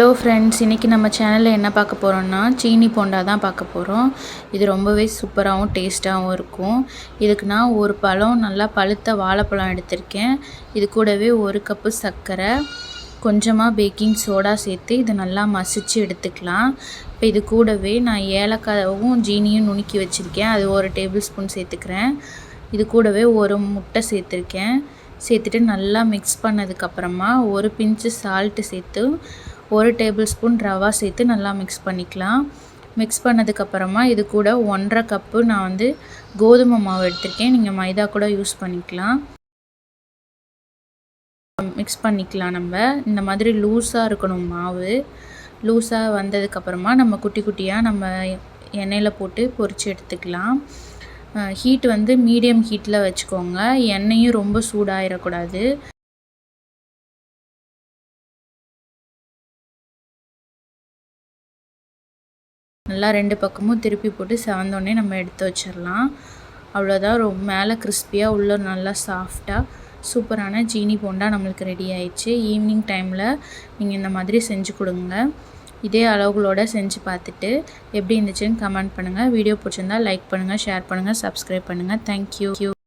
Hello friends இன்றைக்கி நம்ம சேனலில் என்ன பார்க்க போகிறோம்னா சீனி போண்டா தான் பார்க்க போகிறோம் இது ரொம்பவே சூப்பராகவும் டேஸ்ட்டாகவும் இருக்கும். இதுக்கு நான் ஒரு பழம் நல்லா பழுத்த வாழைப்பழம் எடுத்திருக்கேன். இது கூடவே ஒரு கப்பு சர்க்கரை கொஞ்சமாக பேக்கிங் சோடா சேர்த்து இதை நல்லா மசிச்சு எடுத்துக்கலாம். இப்போ இது கூடவே நான் ஏலக்காயவும் ஜீனியும் நுணுக்கி வச்சுருக்கேன். அது ஒரு டேபிள் ஸ்பூன் சேர்த்துக்கிறேன். இது கூடவே ஒரு முட்டை சேர்த்துருக்கேன். சேர்த்துட்டு நல்லா மிக்ஸ் பண்ணதுக்கப்புறமா ஒரு பிஞ்சு சால்ட்டு சேர்த்து ஒரு டேபிள் ஸ்பூன் ரவா சேர்த்து நல்லா மிக்ஸ் பண்ணிக்கலாம். மிக்ஸ் பண்ணதுக்கப்புறமா இது கூட ஒன்றரை கப்பு நான் வந்து கோதுமை மாவு எடுத்திருக்கேன். நீங்கள் மைதா கூட யூஸ் பண்ணிக்கலாம். மிக்ஸ் பண்ணிக்கலாம் நம்ம. இந்த மாதிரி லூஸாக இருக்கணும் மாவு. லூஸாக வந்ததுக்கப்புறமா நம்ம குட்டி குட்டியாக நம்ம எண்ணெயில் போட்டு பொரித்து எடுத்துக்கலாம். ஹீட் வந்து மீடியம் ஹீட்டில் வச்சுக்கோங்க. எண்ணெயும் ரொம்ப சூடாகிடக்கூடாது நல்லா ரெண்டு பக்கமும் திருப்பி போட்டு செவந்தோடனே நம்ம எடுத்து வச்சிடலாம். அவ்வளோதான். ரொம்ப மேலே கிறிஸ்பியாக உள்ள நல்லா சாஃப்டாக சூப்பரான ஜீனி போண்டா நம்மளுக்கு ரெடி ஆயிடுச்சு. ஈவினிங் டைமில் நீங்கள் இந்த மாதிரி செஞ்சு கொடுங்க. இதே அளவுகளோடு செஞ்சு பார்த்துட்டு எப்படி இருந்துச்சுன்னு கமெண்ட் பண்ணுங்கள் வீடியோ பிடிச்சிருந்தா லைக் பண்ணுங்கள் ஷேர் பண்ணுங்கள் சப்ஸ்கிரைப் பண்ணுங்கள் தேங்க்யூ